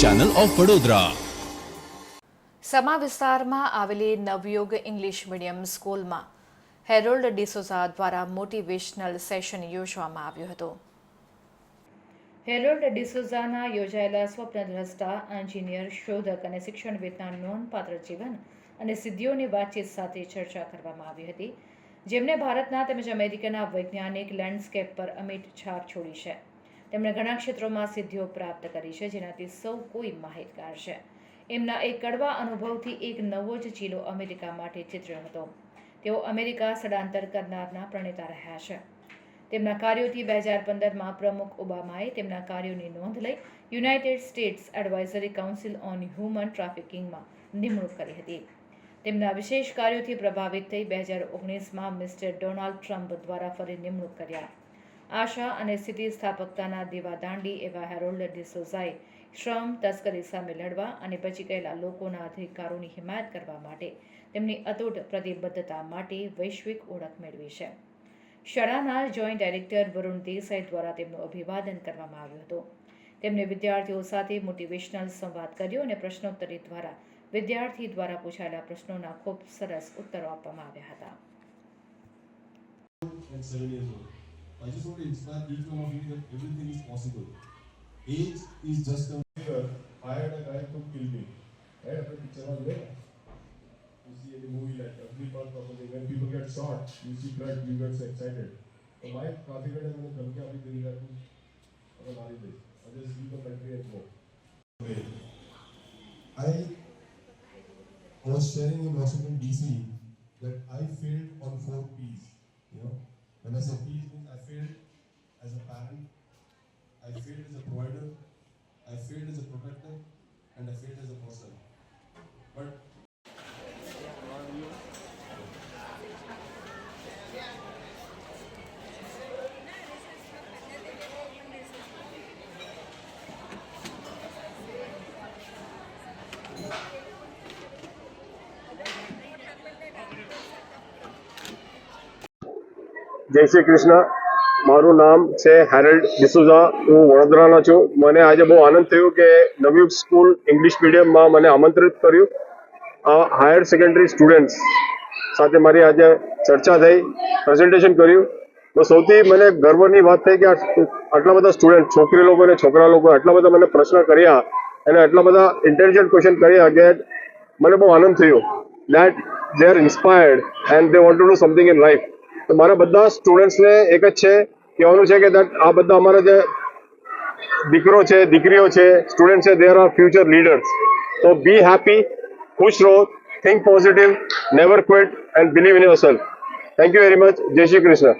Channel of Vadodara Sama વિસ્તારમાં આવેલી Navyug English medium સ્કૂલમાં હેરોલ્ડ ડિસોઝા દ્વારા મોટિવેશનલ સેશન યોજવામાં આવ્યું હતું. હેરોલ્ડ ડિસોઝાના યોજાયેલા સ્વપ્નદ્રષ્ટા એન્જિનિયર શોધક અને શિક્ષણવિદના નોંધપાત્ર જીવન અને સિદ્ધિઓની વાતચીત સાથે ચર્ચા કરવામાં આવી હતી જેમણે ભારતના તેમજ અમેરિકાના વૈજ્ઞાનિક લેન્ડસ્કેપ પર અમિટ છાપ છોડી છે. તેમણે ઘણા ક્ષેત્રોમાં સિદ્ધિઓ પ્રાપ્ત કરી છે, જેનાથી સૌ કોઈ માહિતગાર છે. એમના એક કડવા અનુભવથી એક નવો જ ચીલો અમેરિકા માટે ચિત્ર્યો હતો. તેઓ અમેરિકા સ્થળાંતર કરનારના પ્રણેતા રહ્યા છે. તેમના કાર્યોથી બે હજાર પંદરમાં પ્રમુખ ઓબામાએ તેમના કાર્યોની નોંધ લઈ United States advisory council on human ટ્રાફિકિંગમાં નિમણૂક કરી હતી. તેમના વિશેષ કાર્યોથી પ્રભાવિત થઈ બે હજાર ઓગણીસમાં મિસ્ટર ડોનાલ્ડ ટ્રમ્પ દ્વારા ફરી નિમણૂક કર્યા. આશા અને સ્થિતિસ્થાપકતાના દીવાદાંડી એવા હેરોલ્ડ ડિસોઝાએ શ્રમ, તસ્કરી સામે લડવા અને બચી ગયેલા લોકોના અધિકારોની હિમાયત કરવા માટે તેમની અતૂટ પ્રતિબદ્ધતા માટે વૈશ્વિક ઓળખ મેળવી છે. શાળાના જોઈન્ટ ડાયરેક્ટર વરુણ દેસાઈ દ્વારા તેમનું અભિવાદન કરવામાં આવ્યું હતું. તેમણે વિદ્યાર્થીઓ સાથે મોટિવેશનલ સંવાદ કર્યો અને પ્રશ્નોત્તરી દ્વારા વિદ્યાર્થી દ્વારા પૂછાયેલા પ્રશ્નોના ખૂબ સરસ ઉત્તરો આપવામાં આવ્યા હતા. and seven years old. I just want to inspire each one of you that everything is possible. Age is just a figure. Hired a guy to kill me. Right? अपने picture में देखा? You see any movie like Agnipath or something, when people get shot, you see blood, you get so excited. तो मैं काफी घंटे मैंने कल के अभी दिल्ली का तू अगर मारी दे I just leave the country and go. I was sharing in Washington DC that I failed on four P's. You know, when I say P's I failed as a provider, I failed as a protector, and I failed as a person. But જય શ્રી કૃષ્ણ મારું નામ છે Herald D'Souza. હું વડોદરાનો છું. મને આજે બહુ આનંદ થયો કે નવયુગ સ્કૂલ ઇંગ્લિશ મીડિયમમાં મને આમંત્રિત કર્યું. હાયર સેકન્ડરી સ્ટુડન્ટ્સ સાથે મારી આજે ચર્ચા થઈ, પ્રેઝન્ટેશન કર્યું. તો સૌથી મને ગર્વની વાત થઈ કે આટલા બધા સ્ટુડન્ટ, છોકરી લોકો અને છોકરા લોકો આટલા બધા મને પ્રશ્ન કર્યા અને આટલા બધા ઇન્ટેલિજન્ટ ક્વેશ્ચન કર્યા કે મને બહુ આનંદ થયો that they are inspired and they want to do something in life તો મારા બધા સ્ટુડન્ટ્સને એક જ છે કહેવાનું છે કે આ બધા અમારા જે દીકરો છે દીકરીઓ છે સ્ટુડન્ટ છે દેર આર ફ્યુચર લીડર્સ તો બી હેપી ખુશ રહો think positive never quit and believe in yourself thank you very much Jai Shri Krishna.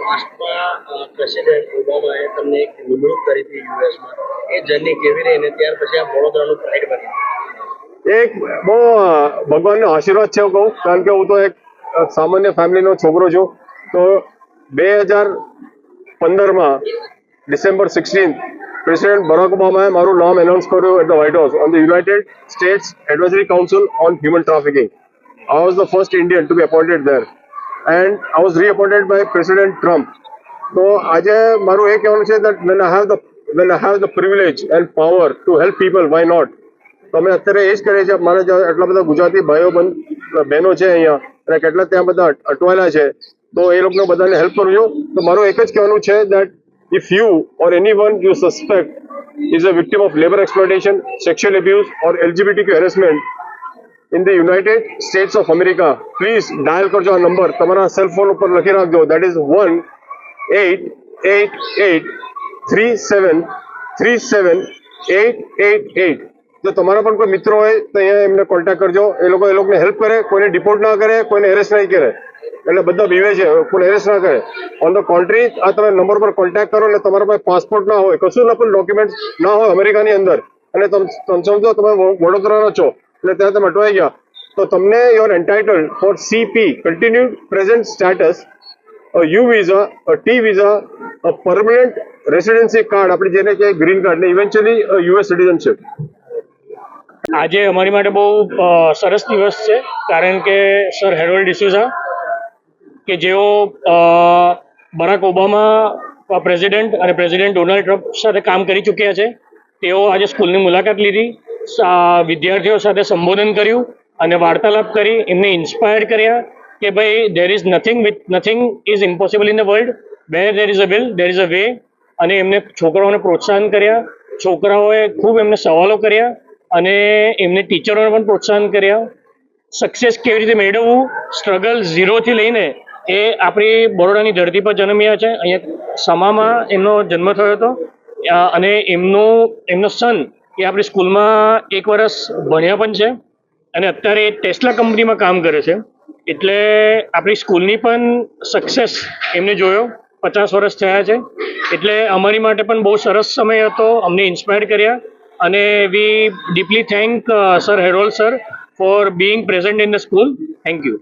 પાસ્ટમાં president ઓબામાએ તમને એક નિમણૂક કરી હતી યુએસમાં. એ જર્ની કેવી રહી અને ત્યાર પછી આ વડોદરાનું પ્રાઇડ બન્યું? એક બહુ ભગવાનનો આશીર્વાદ છે હું કહું કારણ કે હું તો એક સામાન્ય ફેમિલીનો છોકરો છું. તો બે હજાર પંદરમાં ડિસેમ્બર સિક્સટીન પ્રેસિડેન્ટ બરાક ઓબામાએ મારું નામ એનાઉન્સ કર્યું at the White House on the United States advisory council on human trafficking I was the first Indian to be appointed there and I was reappointed by president Trump તો આજે મારું એ કહેવાનું છે that when I have the when I have the privilege and power to help people why not તો અમે અત્યારે એ જ કરીએ છીએ. મારા એટલા બધા ગુજરાતી ભાઈઓ બહેનો છે અહીંયા. અને કેટલા ત્યાં બધા અટ- અટવાયેલા છે, તો એ લોકોને બધાને હેલ્પ કરું છું તો મારું એક જ કહેવાનું છે that if you or anyone you suspect is a victim of labour exploitation sexual abuse or LGBT harassment in the United States of America please dial કરજો આ નંબર તમારા સેલ ફોન ઉપર લખી રાખજો. That is one eight eight eight three seven three seven eight eight eight જો તમારા પણ કોઈ મિત્રો હોય તો અહીંયા એમને કોન્ટેક્ટ કરજો. એ લોકો એ લોકોને હેલ્પ કરે કોઈને ડિપોર્ટ ના કરે કોઈને એરેસ્ટ નહીં કરે. એટલે બધા બીવે છે કોઈને એરેસ્ટ ના કરે. ઓન ધ કોન્ટ્રી આ તમે નંબર પર કોન્ટેક્ટ કરો અને તમારા પાસે પાસપોર્ટ ના હોય કશું ના પણ ડોક્યુમેન્ટ ના હોય અમેરિકાની અંદર. અને તમે સમજો તમે વડોદરાના છો એટલે ત્યાં તમે અટવાઈ ગયા. તો તમને your entitle for CP continue present status U visa T visa permanent residency card, આપણે જેને કહેવાય ગ્રીન કાર્ડ ને ઇવેન્ચ્યુઅલી યુએસ સિટીઝનશિપ આજે અમારી માટે બહુ સરસ દિવસ છે, કારણ કે સર હેરોલ્ડ ડિસુઝા, કે જેઓ બરાક ઓબામા પ્રેસિડેન્ટ અને પ્રેસિડેન્ટ ડોનાલ્ડ ટ્રમ્પ સાથે કામ કરી ચૂક્યા છે, તેઓ આજે સ્કૂલની મુલાકાત લીધી વિદ્યાર્થીઓ સાથે સંબોધન કર્યું અને વાર્તાલાપ કરી, એમને ઇન્સ્પાયર કર્યા કે ભાઈ there is nothing with nothing is impossible in the world where there is a will there is a way અને એમને છોકરાઓને પ્રોત્સાહન કર્યા, છોકરાઓએ ખૂબ એમને સવાલો કર્યા અને એમને ટીચરોને પણ પ્રોત્સાહન કર્યા. સક્સેસ કેવી રીતે મેળવવું? સ્ટ્રગલ ઝીરોથી લઈને એ આપણી બરોડાની ધરતી પર જન્મ્યા છે. અહીંયા સમામાં એમનો જન્મ થયો હતો. અને એમનો એમનો સન એ આપણી સ્કૂલમાં એક વર્ષ ભણ્યા પણ છે. અને અત્યારે ટેસ્લા કંપનીમાં કામ કરે છે. એટલે આપણી સ્કૂલની પણ સક્સેસ એમને જોયો. પચાસ વર્ષ થયા છે. એટલે અમારી માટે પણ બહુ સરસ સમય હતો. અમને ઇન્સ્પાયર કર્યા. અને we deeply thank sir Harold sir for being present in the school thank you